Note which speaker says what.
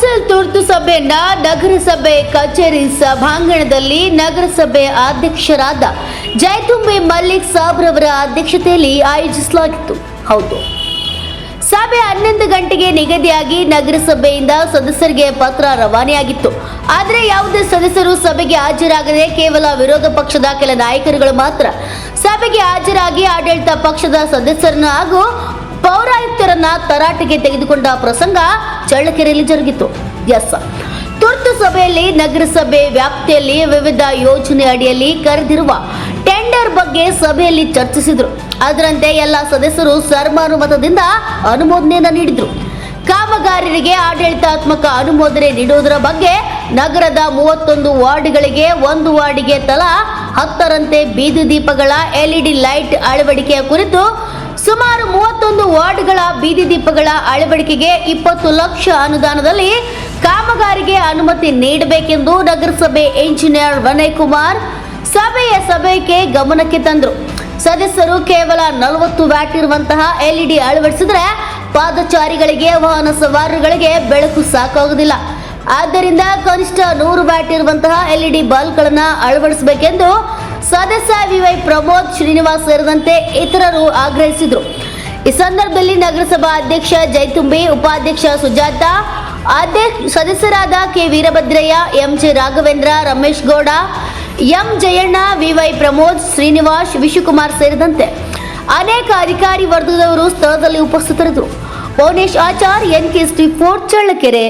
Speaker 1: Council ತುರ್ತು ಸಭೆಯನ್ನ ನಗರಸಭೆ ಕಚೇರಿ ಸಭಾಂಗಣದಲ್ಲಿ ನಗರಸಭೆ ಅಧ್ಯಕ್ಷರಾದ ಜೈತುಂಬೆ ಮಲ್ಲಿಕ್ ಸಾಬ್ರವರ ಅಧ್ಯಕ್ಷತೆಯಲ್ಲಿ ಆಯೋಜಿಸಲಾಗಿತ್ತು. ಹೌದು. ಸಭೆ ಹನ್ನೊಂದು ಗಂಟೆಗೆ ನಿಗದಿಯಾಗಿ ನಗರಸಭೆಯಿಂದ ಸದಸ್ಯರಿಗೆ ಪತ್ರ ರವಾನೆಯಾಗಿತ್ತು. ಆದರೆ ಯಾವುದೇ ಸದಸ್ಯರು ಸಭೆಗೆ ಹಾಜರಾಗದೆ ಕೇವಲ ವಿರೋಧ ಪಕ್ಷದ ಕೆಲ ನಾಯಕರುಗಳು ಮಾತ್ರ ಸಭೆಗೆ ಹಾಜರಾಗಿ ಆಡಳಿತ ಪಕ್ಷದ ಸದಸ್ಯರನ್ನು ಹಾಗೂ ಪೌರಾಯುಕ್ತರನ್ನ ತರಾಟೆಗೆ ತೆಗೆದುಕೊಂಡ ಪ್ರಸಂಗ ಚಳ್ಳಕೆರೆಯಲ್ಲಿ ಜರುಗಿತು. ಎಸ್. ತುರ್ತು ಸಭೆಯಲ್ಲಿ, ನಗರಸಭೆ ವ್ಯಾಪ್ತಿಯಲ್ಲಿ ವಿವಿಧ ಯೋಜನೆ ಅಡಿಯಲ್ಲಿ ಕರೆದಿರುವ ಟೆಂಡರ್ ಬಗ್ಗೆ ಸಭೆಯಲ್ಲಿ ಚರ್ಚಿಸಿದ್ರು. ಅದರಂತೆ ಎಲ್ಲ ಸದಸ್ಯರು ಸರ್ವಾನುಮತದಿಂದ ಅನುಮೋದನೆಯನ್ನು ನೀಡಿದ್ರು. ಕಾಮಗಾರರಿಗೆ ಆಡಳಿತಾತ್ಮಕ ಅನುಮೋದನೆ ನೀಡುವುದರ ಬಗ್ಗೆ ನಗರದ ಮೂವತ್ತೊಂದು ವಾರ್ಡ್ಗಳಿಗೆ ಒಂದು ವಾರ್ಡಿಗೆ ತಲಾ ಹತ್ತರಂತೆ ಬೀದಿ ದೀಪಗಳ ಎಲ್ಇಡಿ ಲೈಟ್ ಅಳವಡಿಕೆಯ ಕುರಿತು ಸುಮಾರು ಮೂವತ್ತೊಂದು ವಾರ್ಡ್ಗಳ ಬೀದಿ ದೀಪಗಳ ಅಳವಡಿಕೆಗೆ ಇಪ್ಪತ್ತು ಲಕ್ಷ ಅನುದಾನದಲ್ಲಿ ಕಾಮಗಾರಿಗೆ ಅನುಮತಿ ನೀಡಬೇಕೆಂದು ನಗರಸಭೆ ಇಂಜಿನಿಯರ್ ವಿನಯ್ ಕುಮಾರ್ ಸಭೆಯ ಸಭೆಗೆ ಗಮನಕ್ಕೆ ತಂದರು. ಸದಸ್ಯರು ಕೇವಲ ನಲವತ್ತು ವ್ಯಾಟ್ ಇರುವಂತಹ ಎಲ್ಇಡಿ ಅಳವಡಿಸಿದ್ರೆ ಪಾದಚಾರಿಗಳಿಗೆ, ವಾಹನ ಸವಾರರಿಗೆ ಬೆಳಕು ಸಾಕಾಗುವುದಿಲ್ಲ. ಆದ್ದರಿಂದ ಕನಿಷ್ಠ ನೂರು ವ್ಯಾಟ್ ಇರುವಂತಹ ಎಲ್ಇಡಿ ಬಲ್ಬ್ಗಳನ್ನು ಅಳವಡಿಸಬೇಕೆಂದು ಸದಸ್ಯ ವಿವೈ ಪ್ರಮೋದ್ ಶ್ರೀನಿವಾಸ್ ಸೇರಿದಂತೆ ಇತರರು ಆಗ್ರಹಿಸಿದರು. ಈ ಸಂದರ್ಭದಲ್ಲಿ ನಗರಸಭಾ ಅಧ್ಯಕ್ಷ ಜೈತುಂಬಿ, ಉಪಾಧ್ಯಕ್ಷ ಸುಜಾತ, ಅಧ್ಯಕ್ಷ ಸದಸ್ಯರಾದ K Veerabhadraiah, M J Raghavendra, Ramesh Gowda, M Jayanna, V Y Pramod, Srinivas, Vishukumar ಸೇರಿದಂತೆ ಅನೇಕ ಅಧಿಕಾರಿ ವರ್ಗದವರು ಸ್ಥಳದಲ್ಲಿ ಉಪಸ್ಥಿತರಿದ್ದರು. Bhuvanesh Achar, N K fort Challakere